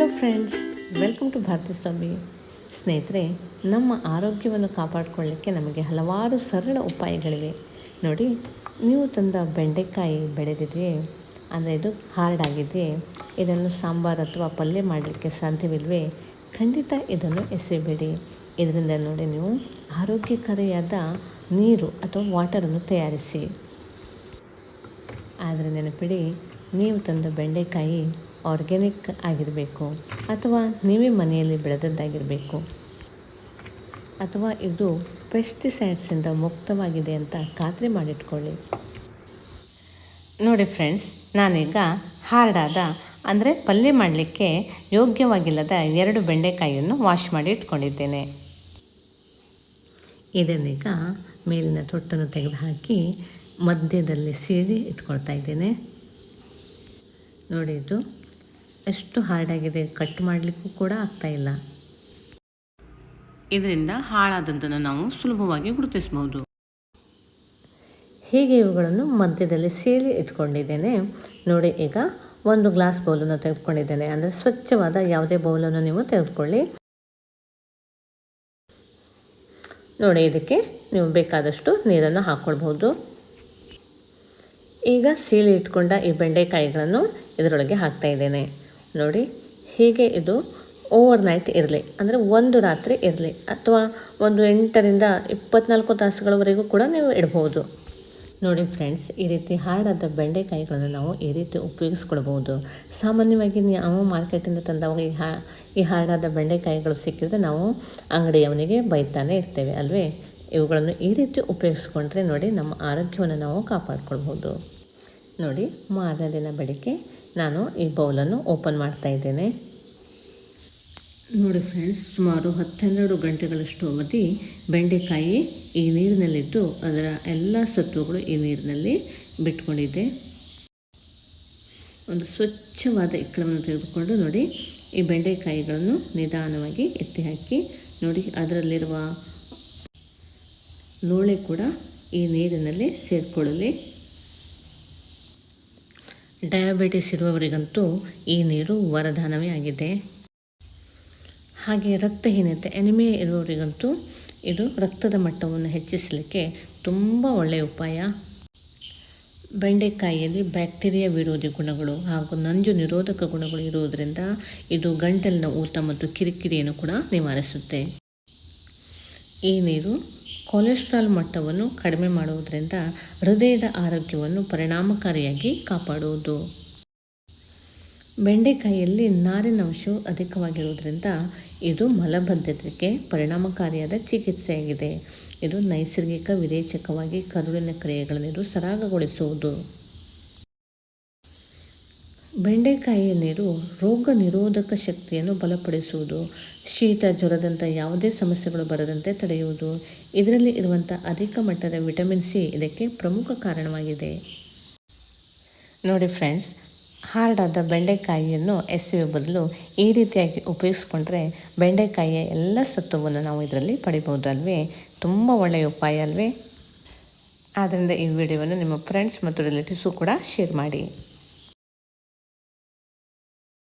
Hello friends welcome to Bharati Swami ಸ್ನೇಹಿತರೆ, ನಮ್ಮ ಆರೋಗ್ಯವನ್ನು ಕಾಪಾಡಿಕೊಳ್ಳಿಕ್ಕೆ ನಮಗೆ ಹಲವಾರು ಸರಳ ಉಪಾಯಗಳಿವೆ. ನೋಡಿ, ನೀವು ತಂದ ಬೆಂಡೆಕಾಯಿ ಬೆಳೆದಿದೆಯೇ ಅಂದರೆ ಇದು ಹಾರ್ಡ್ ಇದನ್ನು ಸಾಂಬಾರು ಅಥವಾ ಪಲ್ಯ ಮಾಡಲಿಕ್ಕೆ ಸಾಧ್ಯವಿಲ್ವೇ, ಖಂಡಿತ ಇದನ್ನು ಎಸೆಯಬೇಡಿ ಇದರಿಂದ ನೋಡಿ ನೀವು ಆರೋಗ್ಯಕರಿಯಾದ ನೀರು ಅಥವಾ ವಾಟರನ್ನು ತಯಾರಿಸಿ. ಆದರೆ ನೆನಪಿಡಿ, ನೀವು ತಂದ ಬೆಂಡೆಕಾಯಿ ಆರ್ಗ್ಯಾನಿಕ್ ಆಗಿರಬೇಕು ಅಥವಾ ನೀವೇ ಮನೆಯಲ್ಲಿ ಬೆಳೆದದ್ದಾಗಿರಬೇಕು. ಅಥವಾ ಇದು ಪೆಸ್ಟಿಸೈಡ್ಸಿಂದ ಮುಕ್ತವಾಗಿದೆ ಅಂತ ಖಾತ್ರಿ ಮಾಡಿಟ್ಕೊಳ್ಳಿ. ನೋಡಿ ಫ್ರೆಂಡ್ಸ್ ನಾನೀಗ ಹಾರ್ಡಾದ, ಅಂದರೆ ಪಲ್ಯ ಮಾಡಲಿಕ್ಕೆ ಯೋಗ್ಯವಾಗಿಲ್ಲದ ಎರಡು ಬೆಂಡೆಕಾಯಿಯನ್ನು ವಾಶ್ ಮಾಡಿ ಇಟ್ಕೊಂಡಿದ್ದೇನೆ. ಇದನ್ನೀಗ ಮೇಲಿನ ತೊಟ್ಟನ್ನು ತೆಗೆದುಹಾಕಿ ಮಧ್ಯದಲ್ಲಿ ಸೀಳಿ ಇಟ್ಕೊಳ್ತಾ ಇದ್ದೇನೆ. ನೋಡಿ ಇದು ಎಷ್ಟು ಹಾರ್ಡಾಗಿದೆ ಕಟ್ ಮಾಡಲಿಕ್ಕೂ ಕೂಡ ಆಗ್ತಾಯಿಲ್ಲ ಇದರಿಂದ ಹಾಳಾದದ್ದನ್ನು ನಾವು ಸುಲಭವಾಗಿ ಗುರುತಿಸಬಹುದು ಹೀಗೆ ಇವುಗಳನ್ನು ಮಧ್ಯದಲ್ಲಿ ಸೇಲಿ ಇಟ್ಕೊಂಡಿದ್ದೇನೆ. ನೋಡಿ ಈಗ ಒಂದು ಗ್ಲಾಸ್ ಬೌಲನ್ನು ತೆಗೆದುಕೊಂಡಿದ್ದೇನೆ. ಅಂದರೆ ಸ್ವಚ್ಛವಾದ ಯಾವುದೇ ಬೌಲನ್ನು ನೀವು ತೆಗೆದುಕೊಳ್ಳಿ. ನೋಡಿ ಇದಕ್ಕೆ ನೀವು ಬೇಕಾದಷ್ಟು ನೀರನ್ನು ಹಾಕ್ಕೊಳ್ಬಹುದು ಈಗ ಸೀಳಿ ಇಟ್ಕೊಂಡ ಈ ಬೆಂಡೆಕಾಯಿಗಳನ್ನು ಇದರೊಳಗೆ ಹಾಕ್ತಾ ಇದ್ದೇನೆ. ನೋಡಿ, ಹೀಗೆ ಇದು ಓವರ್ ನೈಟ್ ಇರಲಿ. ಅಂದರೆ ಒಂದು ರಾತ್ರಿ ಇರಲಿ. ಅಥವಾ ಒಂದು ಎಂಟರಿಂದ ಇಪ್ಪತ್ನಾಲ್ಕು ತಾಸುಗಳವರೆಗೂ ಕೂಡ ನೀವು ಇಡ್ಬೋದು. ನೋಡಿ ಫ್ರೆಂಡ್ಸ್ ಈ ರೀತಿ ಹಾರ್ಡಾದ ಬೆಂಡೆಕಾಯಿಗಳನ್ನು ನಾವು ಈ ರೀತಿ ಉಪಯೋಗಿಸ್ಕೊಳ್ಬೋದು. ಸಾಮಾನ್ಯವಾಗಿ ನಾವು ಮಾರ್ಕೆಟಿಂದ ತಂದವಾಗ ಈ ಹಾ, ಈ ಹಾರ್ಡಾದ ಬೆಂಡೆಕಾಯಿಗಳು ಸಿಕ್ಕಿದ್ರೆ ನಾವು ಅಂಗಡಿಯವನಿಗೆ ಬೈತಾನೆ ಇರ್ತೇವೆ ಅಲ್ವೇ? ಇವುಗಳನ್ನು ಈ ರೀತಿ ಉಪಯೋಗಿಸ್ಕೊಂಡ್ರೆ ನೋಡಿ ನಮ್ಮ ಆರೋಗ್ಯವನ್ನು ನಾವು ಕಾಪಾಡ್ಕೊಳ್ಬೋದು. ನೋಡಿ ಮಾರನೇ ದಿನ ಬೆಳಗ್ಗೆ ನಾನು ಈ ಬೌಲನ್ನು ಓಪನ್ ಮಾಡ್ತಾ ಇದ್ದೇನೆ. ನೋಡಿ ಫ್ರೆಂಡ್ಸ್, ಸುಮಾರು ಹತ್ತೆರಡು ಗಂಟೆಗಳಷ್ಟು ಅವಧಿ ಬೆಂಡೆಕಾಯಿ ಈ ನೀರಿನಲ್ಲಿದ್ದು ಅದರ ಎಲ್ಲ ಸತ್ವಗಳು ಈ ನೀರಿನಲ್ಲಿ ಬಿಟ್ಕೊಂಡಿದೆ. ಒಂದು ಸ್ವಚ್ಛವಾದ ಇಕ್ಕಳವನ್ನು ತೆಗೆದುಕೊಂಡು ನೋಡಿ, ಈ ಬೆಂಡೆಕಾಯಿಗಳನ್ನು ನಿಧಾನವಾಗಿ ಎತ್ತಿ ಹಾಕಿ ನೋಡಿ, ಅದರಲ್ಲಿರುವ ಲೋಳೆ ಕೂಡ ಈ ನೀರಿನಲ್ಲಿ ಸೇರಿಕೊಳ್ಳಲಿ. ಡಯಾಬಿಟಿಸ್ ಇರುವವರಿಗಂತೂ ಈ ನೀರು ವರದಾನವೇ ಆಗಿದೆ. ಹಾಗೆ ರಕ್ತಹೀನತೆ ಎನಿಮಿಯಾ ಇರುವವರಿಗಂತೂ ಇದು ರಕ್ತದ ಮಟ್ಟವನ್ನು ಹೆಚ್ಚಿಸಲಿಕ್ಕೆ ತುಂಬ ಒಳ್ಳೆಯ ಉಪಾಯ. ಬೆಂಡೆಕಾಯಿಯಲ್ಲಿ ಬ್ಯಾಕ್ಟೀರಿಯಾ ವಿರೋಧಿ ಗುಣಗಳು ಹಾಗೂ ನಂಜು ನಿರೋಧಕ ಗುಣಗಳು ಇರುವುದರಿಂದ ಇದು ಗಂಟಲಿನ ಊತ ಮತ್ತು ಕಿರಿಕಿರಿಯನ್ನು ಕೂಡ ನಿವಾರಿಸುತ್ತೆ. ಈ ನೀರು ಕೊಲೆಸ್ಟ್ರಾಲ್ ಮಟ್ಟವನ್ನು ಕಡಿಮೆ ಮಾಡುವುದರಿಂದ ಹೃದಯದ ಆರೋಗ್ಯವನ್ನು ಪರಿಣಾಮಕಾರಿಯಾಗಿ ಕಾಪಾಡುವುದು. ಬೆಂಡೆಕಾಯಿಯಲ್ಲಿ ನಾರಿನಂಶವು ಅಧಿಕವಾಗಿರುವುದರಿಂದ ಇದು ಮಲಬದ್ಧತೆಗೆ ಪರಿಣಾಮಕಾರಿಯಾದ ಚಿಕಿತ್ಸೆಯಾಗಿದೆ. ಇದು ನೈಸರ್ಗಿಕ ವಿರೇಚಕವಾಗಿ ಕರುಳಿನ ಕ್ರಿಯೆಗಳನ್ನು ಸರಾಗಗೊಳಿಸುವುದು. ಬೆಂಡೆಕಾಯಿಯ ನೀರು ರೋಗ ನಿರೋಧಕ ಶಕ್ತಿಯನ್ನು ಬಲಪಡಿಸುವುದು, ಶೀತ, ಜ್ವರದಂಥ ಯಾವುದೇ ಸಮಸ್ಯೆಗಳು ಬರದಂತೆ ತಡೆಯುವುದು. ಇದರಲ್ಲಿ ಇರುವಂಥ ಅಧಿಕ ಮಟ್ಟದ ವಿಟಮಿನ್ ಸಿ ಇದಕ್ಕೆ ಪ್ರಮುಖ ಕಾರಣವಾಗಿದೆ. ನೋಡಿ ಫ್ರೆಂಡ್ಸ್, ಹಾರ್ಡಾದ ಬೆಂಡೆಕಾಯಿಯನ್ನು ಎಸೆಯುವ ಬದಲು ಈ ರೀತಿಯಾಗಿ ಉಪಯೋಗಿಸ್ಕೊಂಡ್ರೆ ಬೆಂಡೆಕಾಯಿಯ ಎಲ್ಲ ಸತ್ವವನ್ನು ನಾವು ಇದರಲ್ಲಿ ಪಡಿಬೋದು ಅಲ್ವೇ ತುಂಬ ಒಳ್ಳೆಯ ಉಪಾಯ ಅಲ್ವೇ? ಆದ್ದರಿಂದ ಈ ವಿಡಿಯೋವನ್ನು ನಿಮ್ಮ ಫ್ರೆಂಡ್ಸ್ ಮತ್ತು ರಿಲೇಟಿವ್ಸು ಕೂಡ ಶೇರ್ ಮಾಡಿ.